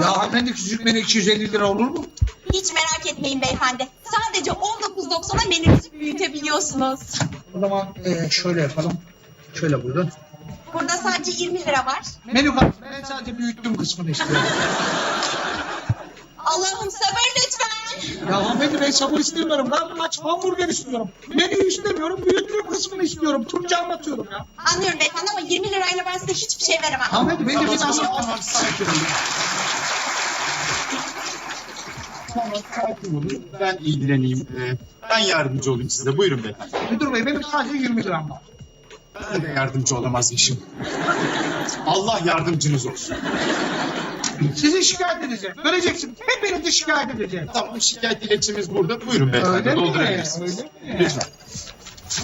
Ya hanımefendi küçücük menü 250 lira olur mu? Hiç merak etmeyin beyefendi. Sadece 19.90'a menünüzü büyütebiliyorsunuz. O zaman e, şöyle yapalım. Şöyle buyurun. Burada sadece 20 lira var. Menü kartı. Ben sadece büyüttüm kısmını istiyorum. Allah'ım sabır lütfen. ya hanımefendi ben sabır istemiyorum. Ben aç hamburger istiyorum. Menü istemiyorum. Büyüttüm kısmını istiyorum. Türkçe anlatıyorum ya. Anlıyorum beyefendi ama 20 lirayla ben size hiçbir şey veremem. Hanımefendi beni bir nasıl Tamam, sakin olun. Ben ilgileneyim. Ee, ben yardımcı olayım size. Buyurun beyefendi. Müdür bey benim sadece 20 liram var. Ben de yardımcı olamazmışım. Allah yardımcınız olsun. Sizi şikayet edeceğim. Göreceksiniz. Hep beni de şikayet edeceğim. Tamam şikayet dilekçemiz burada. Buyurun beyefendi Öyle mi? doldurabilirsiniz. Öyle mi? Lütfen.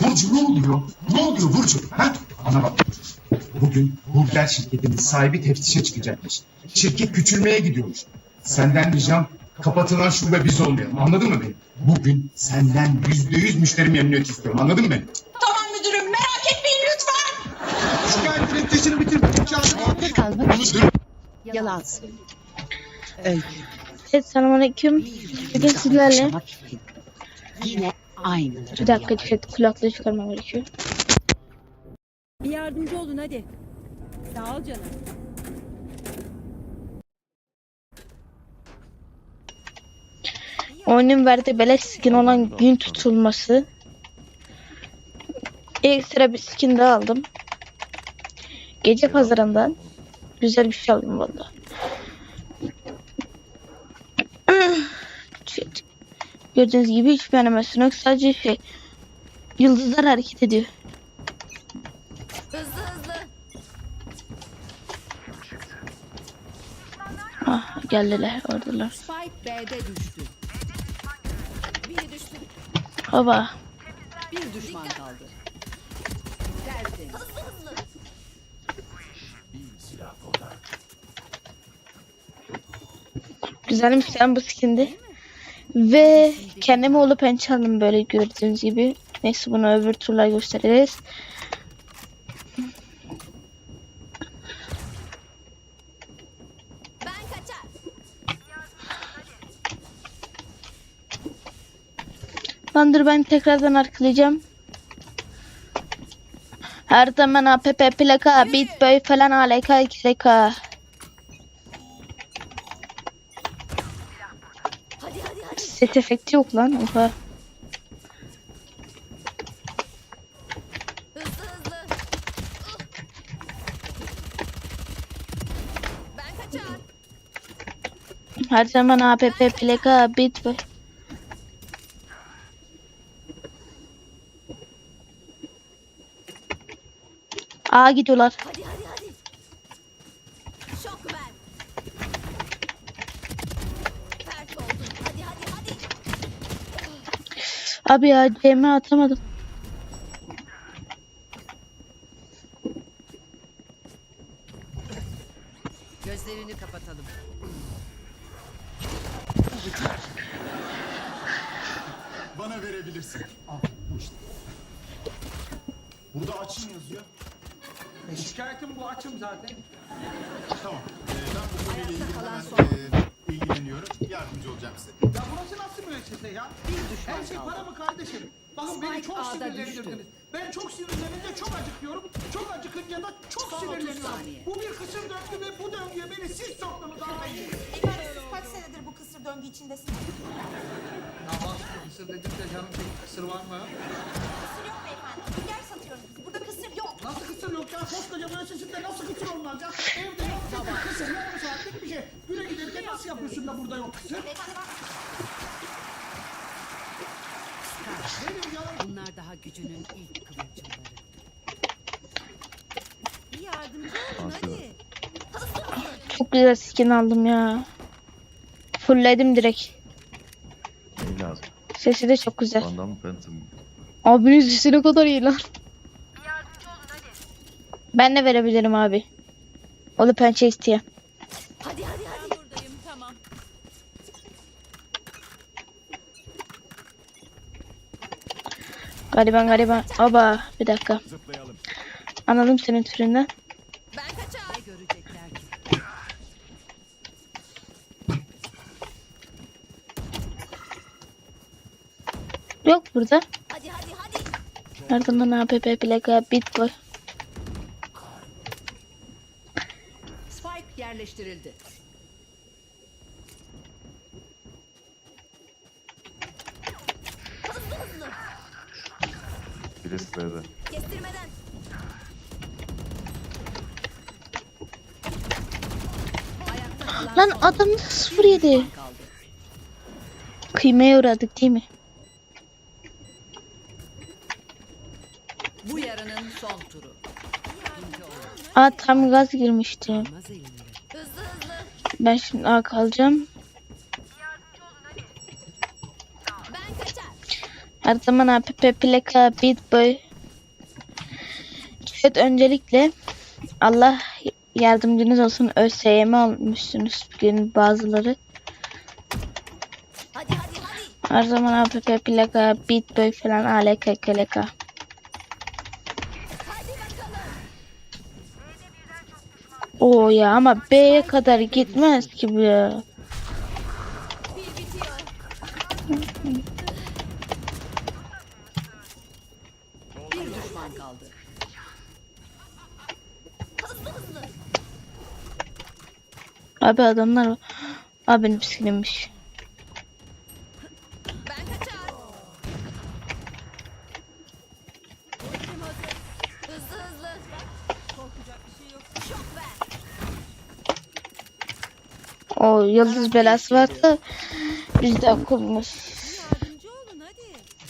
Burcu ne oluyor? Ne oluyor Burcu? Ha? Bana bak. Bugün burger şirketinin sahibi teftişe çıkacakmış. Şirket küçülmeye gidiyormuş. Senden ricam kapatılan şube biz olmayalım. Anladın mı beni? Bugün senden yüzde yüz müşteri memnuniyeti istiyorum. Anladın mı beni? Tamam müdürüm merak etmeyin lütfen. Şikayet dilekçesini bitirdim. Kağıdını Ne kalmak dur. yalan. Öykü. Evet selamünaleyküm. Bugün sizlerle için yine aynıları bir dakika şey, kulaklığı çıkarmam gerekiyor. Bir yardımcı olun hadi. Sağ ol canım. Oyunun verdiği beleş skin olan gün tutulması. Ekstra bir skin daha aldım. Gece pazarından. Güzel bir şey aldım valla. Gördüğünüz gibi hiçbir animasyon yok. Sadece şey. Yıldızlar hareket ediyor. Ah geldiler oradalar. Spike B'de düştü. Baba. Bir düşman kaldı. Güzelmiş sen bu skindi. Ve kendime olup pençe aldım böyle gördüğünüz gibi. Neyse bunu öbür turlar gösteririz. Lan dur ben tekrardan arkalayacağım. Her zaman app plaka, beat boy falan aleka keleka. Set efekti yok lan. Oha. Her zaman app plaka, beat boy. Aa gidiyorlar. Şok ver. Pert oldun. Hadi hadi hadi. Abi ya CM atamadım. Gözlerini kapatalım. Bana verebilirsin. Al bu işte. Burada açın yazıyor. E, şikayetim bu açım zaten. Tamam. Ee, ben bu konuyla ilgili hemen e, ilgileniyorum. Yardımcı olacağım size. Ya burası nasıl müessese ya? Her şey para mı kardeşim? Bakın beni çok A'da sinirlendirdiniz. Ben çok sinirlenince çok acıkıyorum. Çok acıkınca da çok Son 30 sinirleniyorum. saniye. Bu bir kısır döngü ve bu döngüye beni siz soktunuz anlayın. Efendim siz kaç senedir bu kısır döngü içindesiniz? Ya bak kısır dedik de canım senin kısır var mı? Kısır yok beyefendi. Kısır yok ya? Koskoca müessesinde nasıl kısır ya? Evde yok zaten kısır. Yarım saatlik bir şey. Güne giderken nasıl yapıyorsun da burada yok kısır? Benim yalan Bunlar daha gücünün ilk kıvılcımları. Bir yardımcı olun hadi. Çok güzel skin aldım ya. Fullledim direkt. Ne lazım? Sesi de çok güzel. Phantom. Abinin sesi ne kadar iyi lan. Ben de verebilirim abi. O da pençe şey isteyen. Hadi hadi hadi. buradayım tamam. Gariban gariban. Aba bir dakika. Anladım senin türünden. Ben kaçar. Görecekler ki? Yok burada. Hadi hadi hadi. Ardından APP plaka bit var. Yerleştirildi. Hızlı hızlı. Birisi B'de. Kestirmeden. Lan son adam 07. kaldı. Kıymaya uğradık değil mi? Bu yarının son turu. Aa tam gaz girmiştim. Ben şimdi A kalacağım. Her zaman APP plaka bit boy. Evet öncelikle Allah yardımcınız olsun ÖSYM olmuşsunuz bugün bazıları. Her zaman APP plaka bit boy falan ALK KLK. Oo ya ama B'ye kadar gitmez ki bu ya. Abi adamlar. Abi silinmiş. Yıldız belası varsa biz de okulumuz. Yardımcı olun hadi.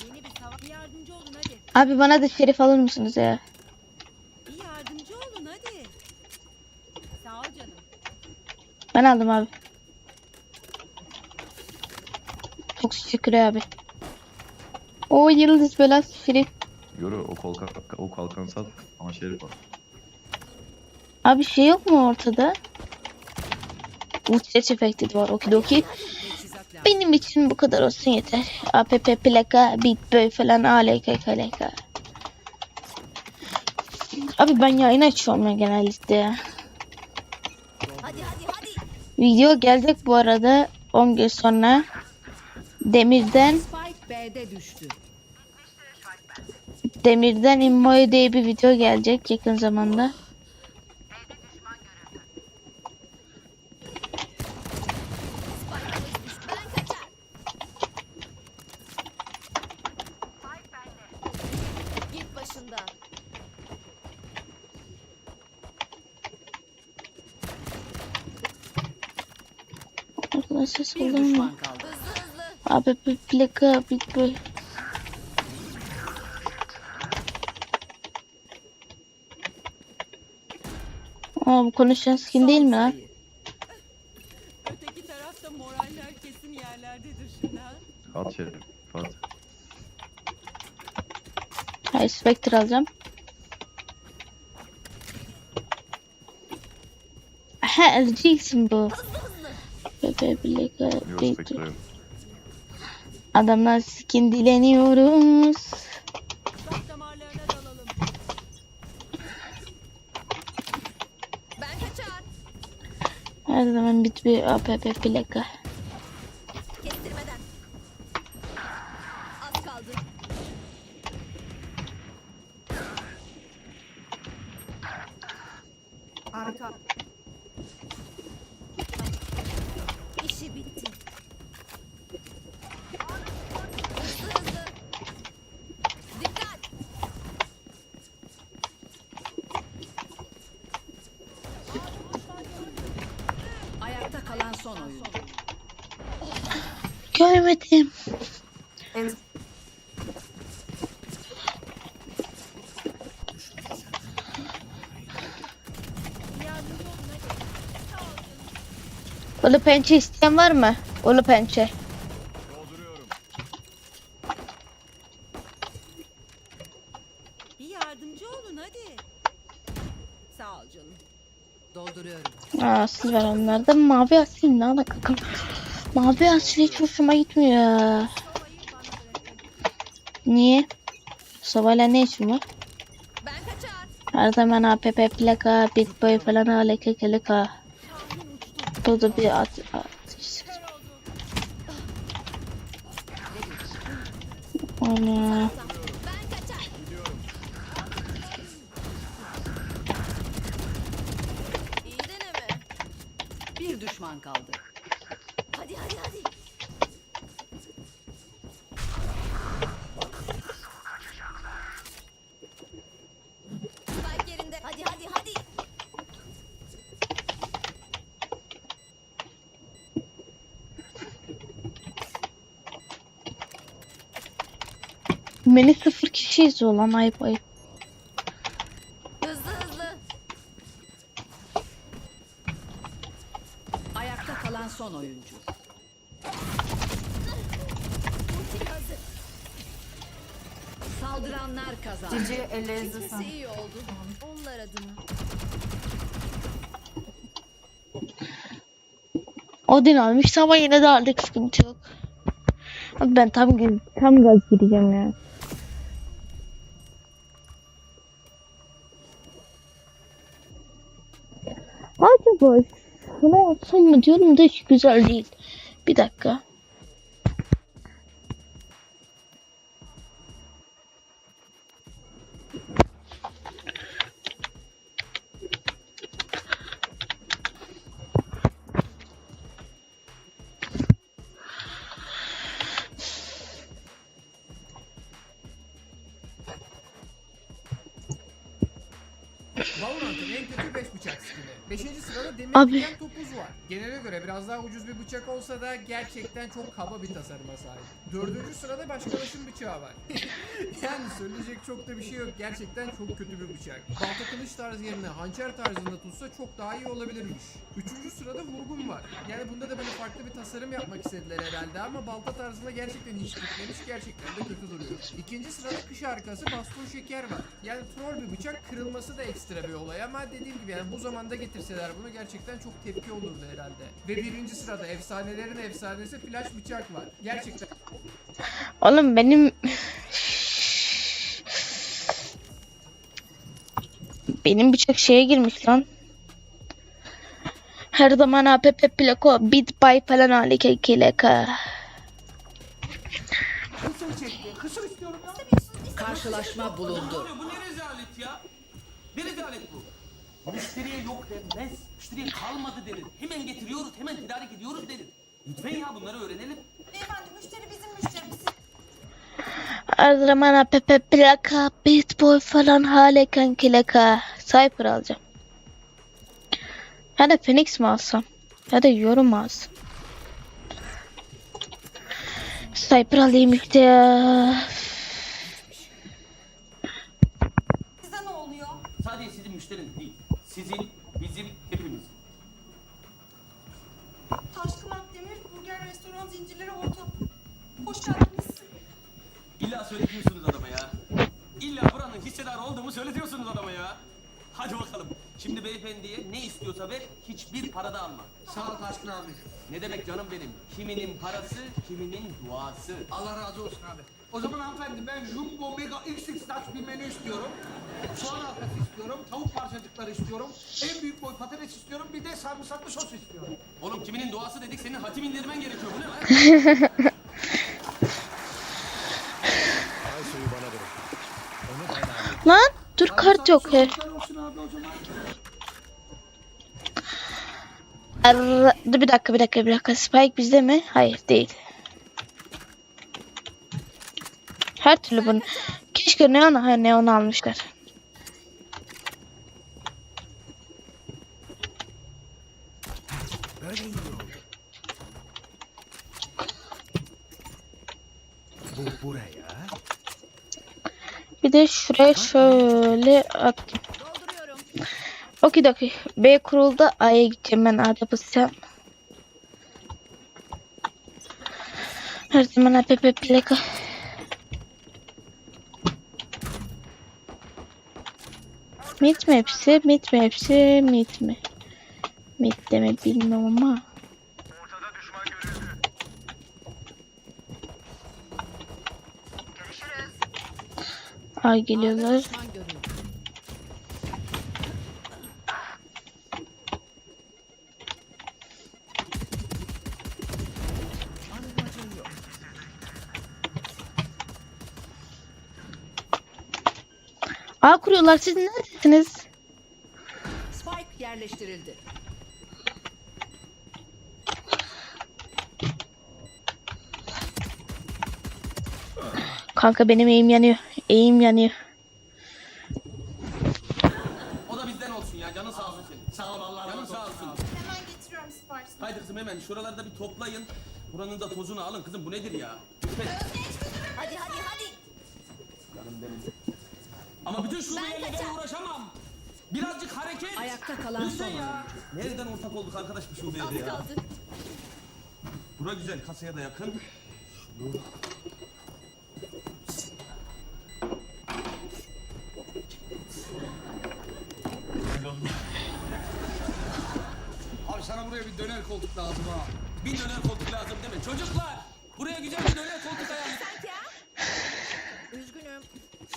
Yeni bir savaş. Yardımcı olun hadi. Abi bana da şerif alır mısınız ya? Bir yardımcı olun hadi. Sağ ol canım. Ben aldım abi. Çok teşekkür abi. O yıldız belası şerif. Yoru o kolkan, o kalkanı sat ama şerif var. Abi şey yok mu ortada? Uçeç efekti de var okidoki. Benim için bu kadar olsun yeter. APP plaka, bitboy falan ALK KLK. Abi ben yayın açıyorum ya genellikle ya. Video gelecek bu arada 10 gün sonra. Demirden. Demirden Immoy diye bir video gelecek yakın zamanda. Ben kaçar. Git başından. Oradan ses Bir olur mu? hızlı. APP plaka bitboy. Aa bu konuşan skin değil mi lan? Öteki tarafta moraller kesin yerlerdedir şimdi ha. At şerif. At. Hayır Spectre alacağım. Ha RG'sin bu. Adamlar skin dileniyoruz. Her zaman bit bir APP plaka. Kestirmeden. Az kaldı. Arka. İşi bitti. Hızlı hızlı. Dikkat. Ayakta kalan son oyun. Görmedim. Ulu pençe isteyen var mı? Ulu pençe. Bir yardımcı olun hadi. Sağ ol canım. Dolduruyorum. Aa siz ver onlarda. Mavi asil ne alaka? Mavi asil hiç hoşuma gitmiyor. Niye? Sovayla ne işin var? Her zaman APP plaka, bitboy falan alaka kalaka. Bu da bir at, at. Ana. Ben kaçar. İyi deneme. Bir düşman kaldı. Hadi hadi hadi. Spike yerinde. Hadi hadi hadi. Beni sıfır kişi izliyor lan ayıp ayıp. Hızlı hızlı. Ayakta kalan son oyuncu. Saldıranlar kazandı. Kimse iyi oldu. Onlar adına. Odin almış ama yine de aldık sıkıntı yok. Abi ben tam tam gaz gireceğim ya. Acaba şunu alsam mı diyorum da hiç güzel değil. Bir dakika. Abi. Genele göre biraz daha ucuz bir bıçak olsa da gerçekten çok kaba bir tasarıma sahip. 4. sırada başkalaşım bıçağı var. yani söyleyecek çok da bir şey yok. Gerçekten çok kötü bir bıçak. Balta kılıç tarzı yerine hançer tarzında tutsa çok daha iyi olabilirmiş. 3. sırada vurgun var. Yani bunda da böyle farklı bir tasarım yapmak istediler herhalde ama balta tarzında gerçekten hiç gitmemiş. Gerçekten de kötü duruyor. İkinci sırada kış arkası baston şeker var. Yani troll bir bıçak kırılması da ekstra bir olay ama dediğim gibi yani bu zamanda getirseler bunu gerçekten çok tepki olurdu herhalde. Ve birinci sırada efsanelerin efsanesi flash bıçak var. Gerçekten Oğlum benim benim bıçak şeye girmiş lan. Her zaman APP plako bit buy falan alike kileka. Kısır çekti. Kısır istiyorum ya. Karşılaşma bulundu. Bu ne rezalet ya? Ne rezalet bu? Müşteriye yok denmez. Müşteriye kalmadı denir. Hemen getiriyoruz, hemen tedarik ediyoruz denir. Lütfen ya bunları öğrenelim. Beyefendi müşteri bizim müşterimiz. Her zaman APP plaka bit boy falan haleken kileka. Cypher alacağım. Ya da Phoenix mi alsam? Ya da yorum mu alsam? Cypher alayım işte ya. Size ne oluyor? Sadece sizin müşteriniz değil. Sizin, Hoş geldiniz. İlla söyletiyorsunuz adama ya. İlla buranın hissedarı olduğumu söyletiyorsunuz adama ya. Hadi bakalım. Şimdi beyefendiye ne istiyorsa ver, hiçbir para da alma. Sağ ol Taşkın abi. Ne demek canım benim? Kiminin parası, kiminin duası. Allah razı olsun abi. O zaman hanımefendi ben Jumbo Mega XX Large bir menü istiyorum. Soğan halkası istiyorum. Tavuk parçacıkları istiyorum. En büyük boy patates istiyorum. Bir de sarımsaklı sos istiyorum. Oğlum kiminin duası dedik, senin hatim indirmen gerekiyor. Bu ne? Lan dur kart yok he. Dur bir dakika bir dakika bir dakika. Spike bizde mi? Hayır değil. Her türlü bunu. Keşke Neon, ha, Neon almışlar. Bir de şuraya şöyle at. Dolduruyorum. Okidoki. B kuruldu. A'ya gideceğim ben A'da basacağım. Her zaman APP plaka. Mit mi hepsi? Mit mi hepsi? Mit mi? Mit deme bilmiyorum ama. A geliyorlar. A kuruyorlar. Siz neredesiniz? Spike yerleştirildi. Kanka benim eğim yanıyor. Eğim yanıyor. O da bizden olsun ya. Canın sağ olsun senin. Sağ ol Allah Canın sağ olsun. Hemen getiriyorum siparişini. Haydi kızım hemen şuralarda bir toplayın. Buranın da tozunu alın kızım. Bu nedir ya? Lütfen. Hadi hadi hadi. Canım benim. Ama bütün şubelerle ben uğraşamam. Birazcık hareket. Ayakta kalan son ya. Nereden ortak olduk arkadaş bu şubeye de ya? Kaldı. Bura güzel kasaya da yakın. Abi sana buraya bir döner koltuk lazım ha. Bir döner koltuk lazım değil mi? Çocuklar buraya güzel bir döner koltuk ayarlayın. Üzgünüm.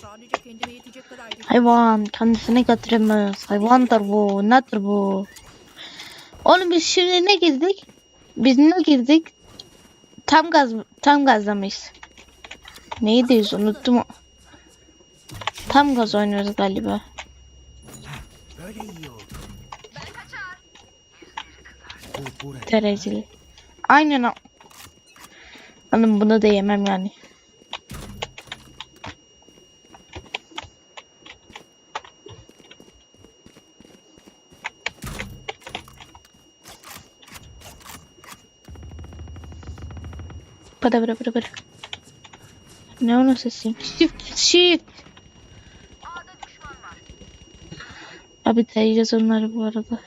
Sadece kendime yetecek kadar. Hayvan kendisine getiremez. Hayvandır bu. Nedir bu? Oğlum biz şimdi ne girdik? Biz ne girdik? Tam gaz tam gazda mıyız? Neydeyiz unuttum. Tam gaz oynuyoruz galiba. Dereceli. Aynen. Hanım bunu da yemem yani. Para para para para. Ne onun sesi? Shift shift. Abi tarayacağız onları bu arada.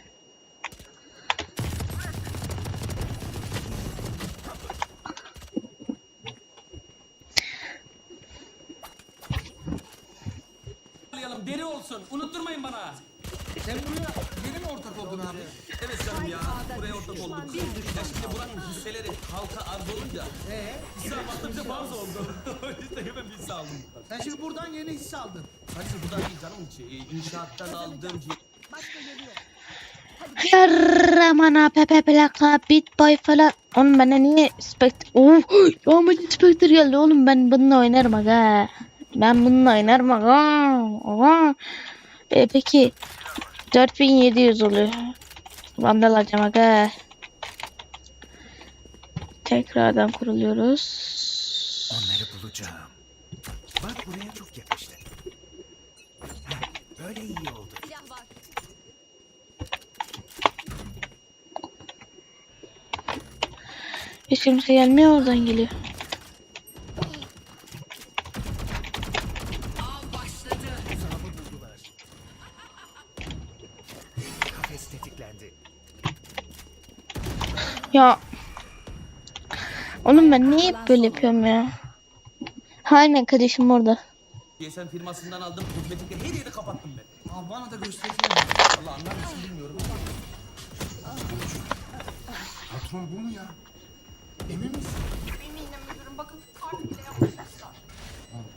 Ayarlayalım deri olsun. Unutturmayın bana. Sen buraya yeni mi ortak oldun abi? Canım ya. Buraya ortak olduk. Ya şimdi buranın hisseleri halka arz olunca. Ee, Hisse almakta bize farz oldu. o yüzden hemen bir hisse aldım. sen şimdi buradan yeni hisse aldın. Hadi bu da değil canım içi. Ee, İnşaattan aldığım şey. Yarramana pepe plaka bit boy falan. Oğlum bana niye Spectre... Oh, yağmacı Spectre geldi oğlum ben bununla oynarım aga. Ben bununla oynarım aga. Oha. E, peki 4700 oluyor. Vandal alacağım aga. Tekrardan kuruluyoruz. Onları bulacağım. Bak buraya çok yakıştı. Böyle iyi oldu. Hiç kimse gelmiyor oradan geliyor. Ya. Oğlum ben niye hep böyle yapıyorum ya? Aynen kardeşim orada. GSM firmasından aldım. Kozmetikte her yeri kapattım ben. Abi bana da göstersene. Allah anlar mısın bilmiyorum. Patron bu mu ya? Emin misin? Eminim müdürüm. Bakın kart bile yapmışlar.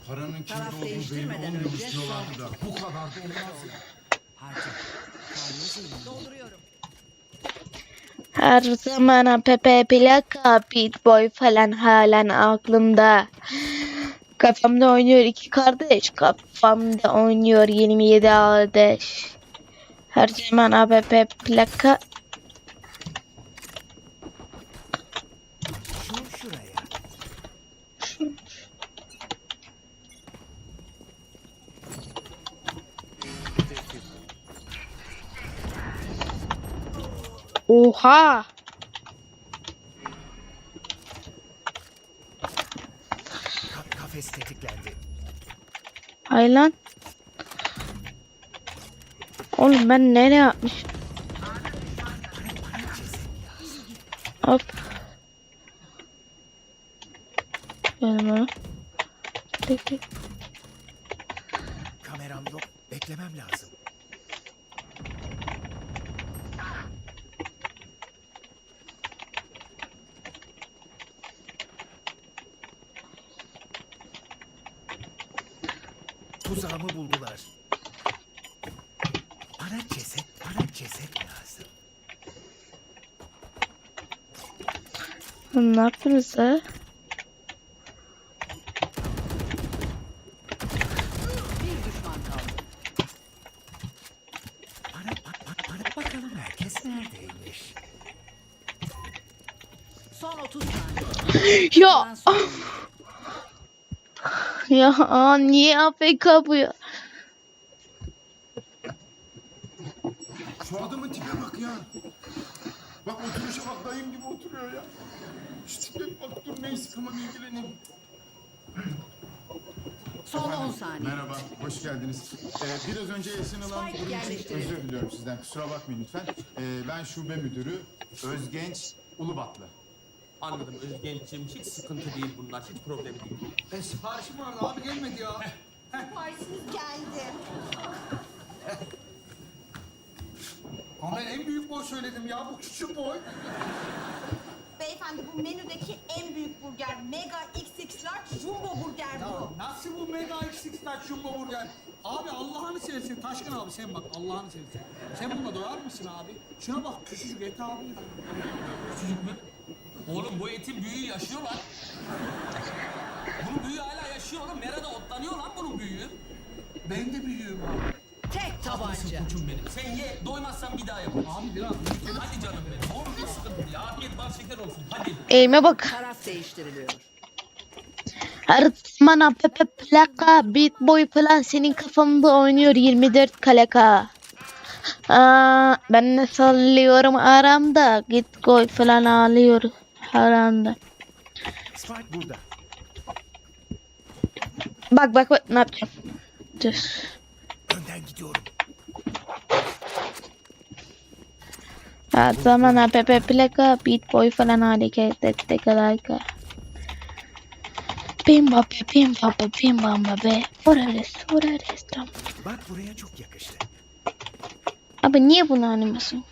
Paranın kimde Taraf olduğu belli değiştirmeden olmuyormuş önce diyorlardı da. Bu kadar da olmaz ya. Dolduruyorum. Her zaman Pepe plaka Beat Boy falan halen aklımda. Kafamda oynuyor iki kardeş. Kafamda oynuyor 27 kardeş. Her zaman APP plaka Şu şuraya. Oha! Ka- kafes tetiklendi. Hay lan. Oğlum ben nereye yapmışım? Hop. Tuzağımı buldular. Bana ceset, bana ceset lazım. Ne yaptınız ha? Bak, bak, bakalım herkes neredeymiş. Son 30 saniye. Ya ya aa, niye AFK bu ya? Şu adamın tipe bak ya. Bak oturuşa bak dayım gibi oturuyor ya. Şu tipe bak dur neyse tamam ilgileneyim. Son 10 saniye. Merhaba, hoş geldiniz. Ee, biraz önce durum için yerleştirildi. özür diliyorum sizden. Kusura bakmayın lütfen. Ee, ben şube müdürü Özgenç Ulubatlı. Anladım Özgenç'im hiç sıkıntı değil bunlar hiç problem değil. E, siparişim vardı abi gelmedi ya. Siparişiniz geldi. Ama ben en büyük boy söyledim ya bu küçük boy. Beyefendi bu menüdeki en büyük burger. Mega XX large jumbo burger Ya bu. nasıl bu mega XX taş jumbo burger? Abi Allah'ını seversen Taşkın abi sen bak Allah'ını seversen. Sen buna doyar mısın abi? Şuna bak küçücük et abi. Küçücük mü? Oğlum bu etin büyüğü yaşıyor lan. Bunun büyüğü hala yaşıyor oğlum. Nerede otlanıyor lan bunun büyüğü? Ben de büyüğüm abi. Tek tabanca. Koçum benim. Sen ye doymazsan bir daha yap. Abi biraz büyük. Hadi canım benim. Oğlum hiç sıkıntı değil. Afiyet bal şeker olsun. Hadi. Eğime bak. Taraf değiştiriliyor. Zaman APP plaka, beat boy falan senin kafanda oynuyor 24 kaleka. Aa, ben ne sallıyorum aramda. Git koy falan ağlıyor burada. Bak bak bak ne yapacağım. Dur. Önden gidiyorum. Zaman APP plaka, beat boy falan hareket etti kaleka. Pim babe, pim babe, pim babe. Orası, orası. Tamam. Bak buraya çok yakıştı. Abi niye bunu animasyon?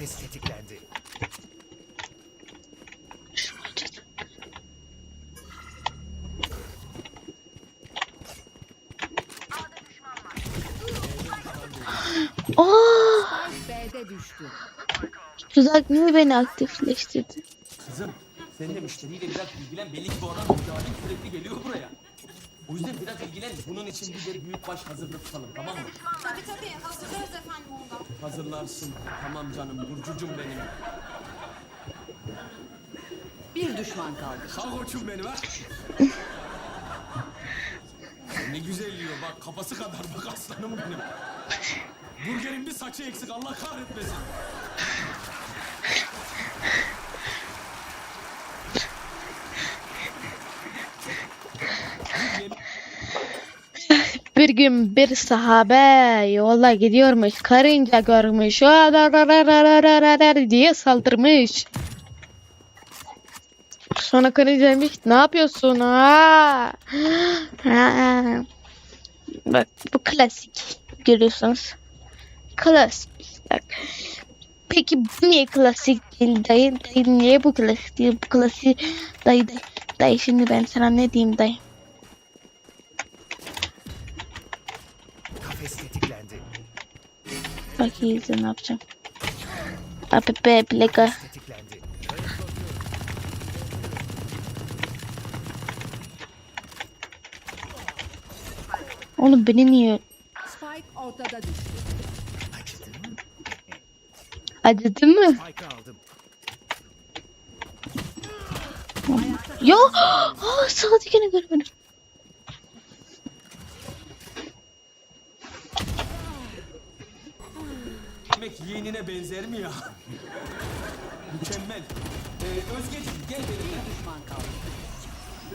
Kafes tetiklendi. B'de düştü. tuzak niye beni aktifleştirdi? Kızım sen de müşteriyle biraz ilgilen. Belli ki bu adam müdahale sürekli geliyor buraya. O yüzden biraz ilgilen. Bunun için bir de büyük baş hazırlık tutalım tamam mı? Tabii tabii hazırlarız efendim ondan. Hazırlarsın. Tamam canım. Burcucum benim. Bir düşman kaldı. Ha koçum benim ha. ne güzel yiyor bak kafası kadar bak aslanım benim. Burgerin bir saçı eksik Allah kahretmesin. Bir gün bir sahabe yola gidiyormuş. Karınca görmüş. "Aa, diye saldırmış. Sonra karınca demiş ne yapıyorsun? Ha. Bak bu klasik. Görüyorsunuz. Klasik. Bak. Peki bu niye klasik değil dayı? Dayı niye bu klasik değil? Bu klasik dayı dayı. Dayı şimdi ben sana ne diyeyim dayı? Kafes tetiklendi. Bak iyi izle ne yapacağım. App plaka. Tetiklendi. Oğlum beni niye Spike ortada düştü. Acıdı mı? Yo! Aa, sağdakini görmedim. Demek yeğenine benzer mi ya? Mükemmel. Ee, Özgeciğim gel benimle. Düşman kaldı.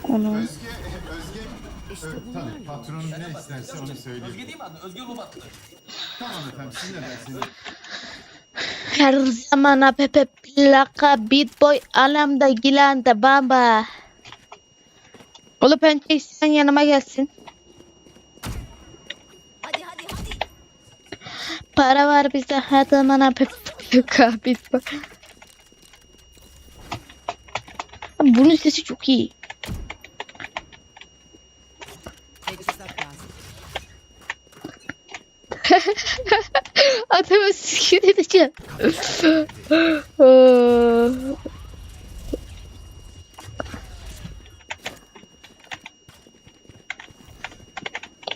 Onu. Özge, Özge, Ö, tabii patron ne isterse onu söyleyeyim. Özge değil mi adın? Özgür Rubatlı. Tamam efendim, siz ne dersiniz? Her zaman app plaka beat boy alamda gilanda baba. Oğlum pençe isteyen yanıma gelsin. Hadi hadi hadi. Para var bize her zaman. Abi Bunun sesi çok iyi. Adamı sikir edeceğim.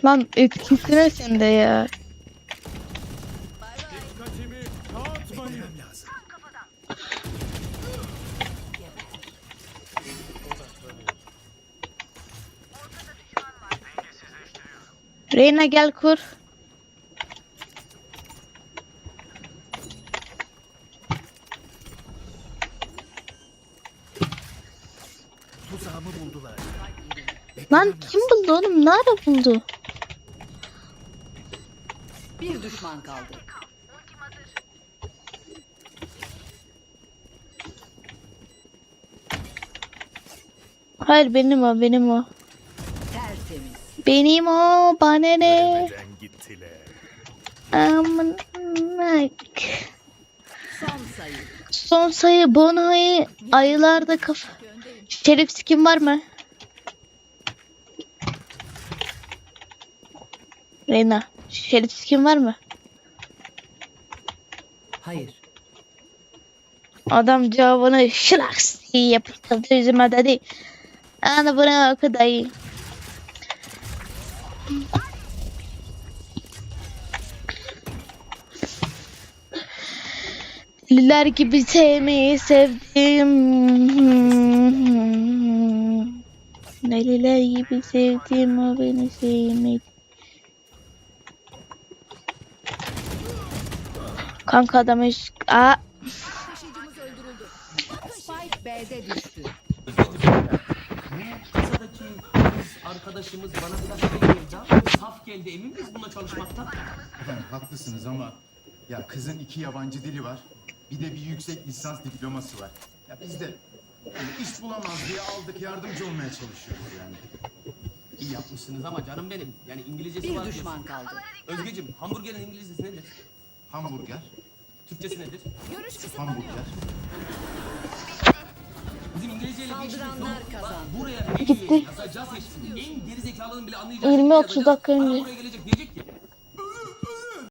Lan etkisine sende ya. Reyna gel kur. Lan kim buldu oğlum? Nerede buldu? Bir düşman kaldı. Hayır benim o benim o. Benim o bana ne? Aman Son sayı. Son sayı Bonai ayılarda kafa. Şerif skin var mı? Reyna. Şerif skin var mı? Hayır. Adam cevabını şılaks diye yapıştırdı yüzüme dedi. Ana buna oku dayı. Deliler gibi sevmeyi sevdim. Deliler gibi sevdim o beni sevmedi. Kanka adam üst... Aa, B'de düştü. Arkadaşımız bana biraz şey geldi ama saf geldi. Emin miyiz bununla çalışmaktan? Efendim haklısınız ama ya kızın iki yabancı dili var. Bir de bir yüksek lisans diploması var. Ya biz de yani iş bulamaz diye aldık yardımcı olmaya çalışıyoruz yani. İyi yapmışsınız ama canım benim. Yani İngilizcesi Bir var düşman diyorsun. kaldı. Özgeciğim hamburgerin İngilizcesi nedir? Hamburger, Türkçesi nedir? Görüş kısıtlanıyor. hamburger. Saldıranlar kazandı. Buraya menüyü yazacağız hepsini. En gerizekalının bile anlayacağı 20-30 şekilde yazacağız. dakika önce. buraya gelecek diyecek ki